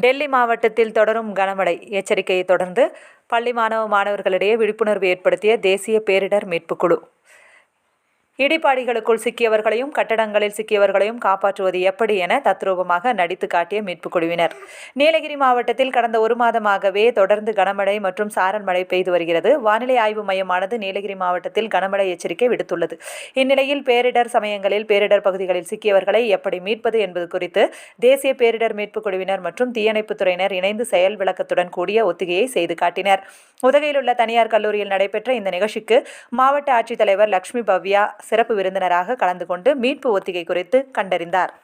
டெல்லி மாவட்டத்தில் தொடரும் கனமழை. எச்சரிக்கையை தொடர்ந்து பள்ளி மாணவ மாணவர்களிடையே விழிப்புணர்வு ஏற்படுத்திய தேசிய பேரிடர் மீட்புக் குழு. இடிபாடிகளுக்குள் சிக்கியவர்களையும் கட்டடங்களில் சிக்கியவர்களையும் காப்பாற்றுவது எப்படி என தத்ரூபமாக நடித்து காட்டிய மீட்புக் குழுவினர். நீலகிரி மாவட்டத்தில் கடந்த ஒரு மாதமாகவே தொடர்ந்து கனமழை மற்றும் சாரல் மழை பெய்து வருகிறது. வானிலை ஆய்வு மையமானது நீலகிரி மாவட்டத்தில் கனமழை எச்சரிக்கை விடுத்துள்ளது. இந்நிலையில் பேரிடர் சமயங்களில் பேரிடர் பகுதிகளில் சிக்கியவர்களை எப்படி மீட்பது என்பது குறித்து தேசிய பேரிடர் மீட்புக் குழுவினர் மற்றும் தீயணைப்புத் துறையினர் இணைந்து செயல் விளக்கத்துடன் கூடிய ஒத்திகையை செய்து காட்டினர். உதகையில் உள்ள தனியார் கல்லூரியில் நடைபெற்ற இந்த நிகழ்ச்சிக்கு மாவட்ட ஆட்சித்தலைவர் லட்சுமி பவ்யா சிறப்பு விருந்தினராக கலந்து கொண்டு மீட்பு ஒத்திகை குறித்து கண்டறிந்தார்.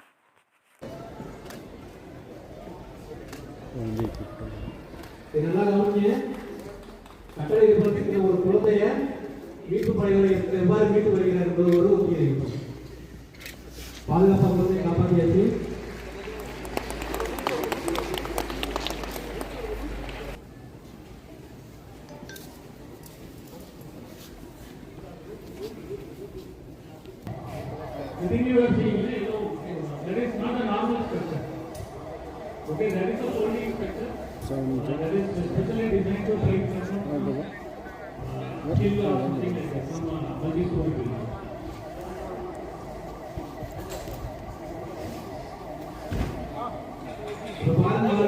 ஒரு குழந்தைய மீட்பு படைகளை எவ்வாறு மீட்டு வருகிறார் என்பது ஒரு ஒத்திகை. பாதுகாப்பாக குழந்தையை காப்பாற்றியாச்சு. The you know, that is not a normal structure. Okay, that is a folding structure. Uh, that is specially designed to take some uh, chill or something like that, some uh, multi-story building. இப்ப பாருங்க,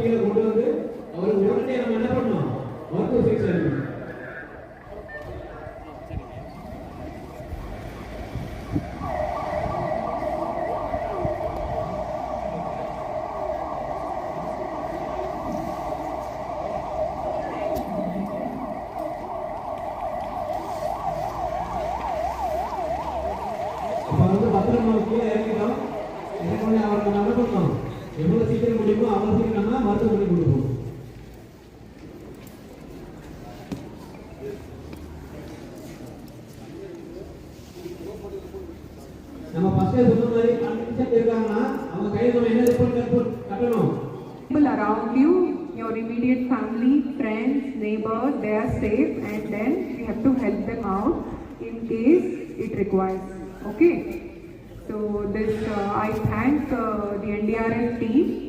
கீழே கொண்டு வந்து அவருக்கு உடனே நம்ம என்ன பண்ணணும் மருத்துவ சிகிச்சை அளிக்கணும் நம்ம ஃபர்ஸ்டே சொன்ன மாதிரி கண்டிஷன் இருக்காங்கன்னா அவங்க கையில் நம்ம என்ன ரிப்போர்ட் கட்டணும் people around you, your immediate family, friends, neighbors, they are safe and then you have to help them out in case it requires. Okay. So this, uh, I thank uh, the NDRF team.